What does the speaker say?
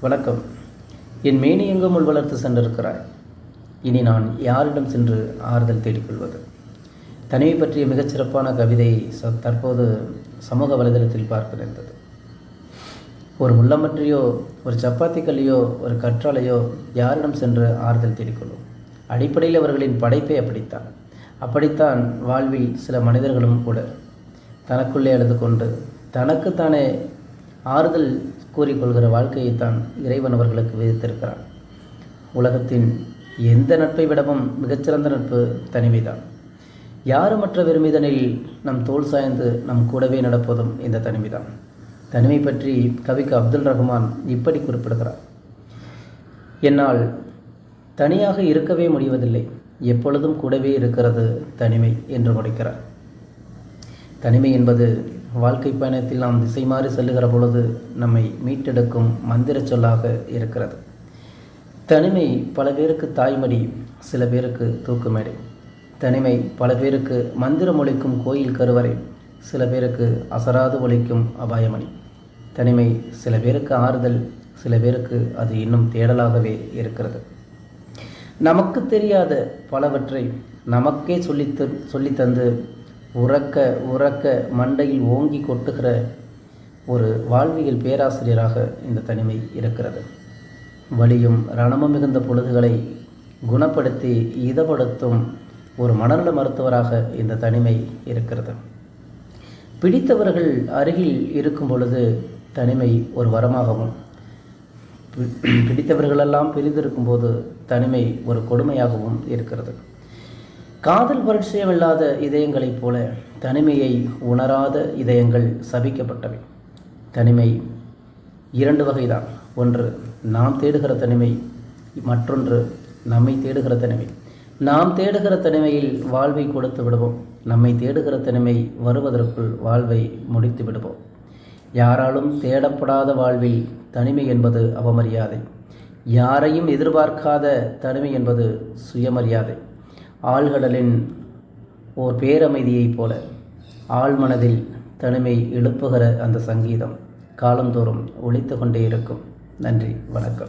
வணக்கம். என் மேனி எங்கும் உள் வளர்த்து சென்றிருக்கிறாய். இனி நான் யாரிடம் சென்று ஆறுதல் தேடிக்கொள்வது? தனிமை பற்றிய மிகச்சிறப்பான கவிதை ச தற்போது சமூக வலைதளத்தில் பார்க்க நேர்ந்தது ஒரு முள்ளமற்றியோ ஒரு சப்பாத்தி கல்லையோ ஒரு கற்றாழையோ யாரிடம் சென்று ஆறுதல் தேடிக்கொள்ளும்? அடிப்படையில் அவர்களின் படைப்பை அப்படித்தான். அப்படித்தான் வாழ்வில் சில மனிதர்களும் கூட தனக்குள்ளே அழுது கொண்டு தனக்குத்தானே ஆறுதல் கூறிக்கொள்கிற வாழ்க்கையைத்தான் இறைவன் அவர்களுக்கு விதித்திருக்கிறான். உலகத்தின் எந்த நட்பை விடவும் மிகச்சிறந்த நட்பு தனிமைதான். யாருமற்ற வெறுமிதனில் நம் தோல் சாய்ந்து நம் கூடவே நடப்பதும் இந்த தனிமைதான். தனிமை பற்றி கவிக்கு அப்துல் ரஹ்மான் இப்படி குறிப்பிடுகிறார். என்னால் தனியாக இருக்கவே முடிவதில்லை. எப்பொழுதும் கூடவே இருக்கிறது தனிமை என்று முடிக்கிறார். தனிமை என்பது வாழ்க்கை பயணத்தில் நாம் திசை மாறி செல்லுகிற பொழுது நம்மை மீட்டெடுக்கும் மந்திர சொல்லாக இருக்கிறது. தனிமை பல பேருக்கு தாய்மடி சில பேருக்கு தூக்குமேடை. தனிமை பல பேருக்கு மந்திரம் ஒழிக்கும் கோயில் கருவறை சில பேருக்கு அசராது ஒழிக்கும் அபாயமணி. தனிமை சில பேருக்கு ஆறுதல் சில பேருக்கு அது இன்னும் தேடலாகவே இருக்கிறது. நமக்கு தெரியாத பலவற்றை நமக்கே சொல்லித்து சொல்லித்தந்து உறக்க உறக்க மண்டையில் ஓங்கி கொட்டுகிற ஒரு வாழ்வியல் பேராசிரியராக இந்த தனிமை இருக்கிறது. வலியும் ரணமும் மிகுந்த பொழுதுகளை குணப்படுத்தி இதப்படுத்தும் ஒரு மனநல மருத்துவராக இந்த தனிமை இருக்கிறது. பிடித்தவர்கள் அருகில் இருக்கும் பொழுது தனிமை ஒரு வரமாகவும் பிடித்தவர்களெல்லாம் பிரிந்திருக்கும் போது தனிமை ஒரு கொடுமையாகவும் இருக்கிறது. காதல் பரிச்சயமில்லாத இதயங்களைப் போல தனிமையை உணராத இதயங்கள் சபிக்கப்பட்டவை. தனிமை இரண்டு வகைதான். ஒன்று நாம் தேடுகிற தனிமை. மற்றொன்று நம்மை தேடுகிற தனிமை. நாம் தேடுகிற தனிமையில் வாழ்வை கொடுத்து விடுவோம். நம்மை தேடுகிற தனிமை வருவதற்குள் வாழ்வை முடித்து விடுவோம். யாராலும் தேடப்படாத வாழ்வில் தனிமை என்பது அவமரியாதை. யாரையும் எதிர்பார்க்காத தனிமை என்பது சுயமரியாதை. ஆழ்கடலின் ஓர் பேரமைதியைப் போல ஆழ்மனதில் தனிமை எழுப்புகிற அந்த சங்கீதம் காலந்தோறும் ஒழித்து கொண்டே இருக்கும். நன்றி வணக்கம்.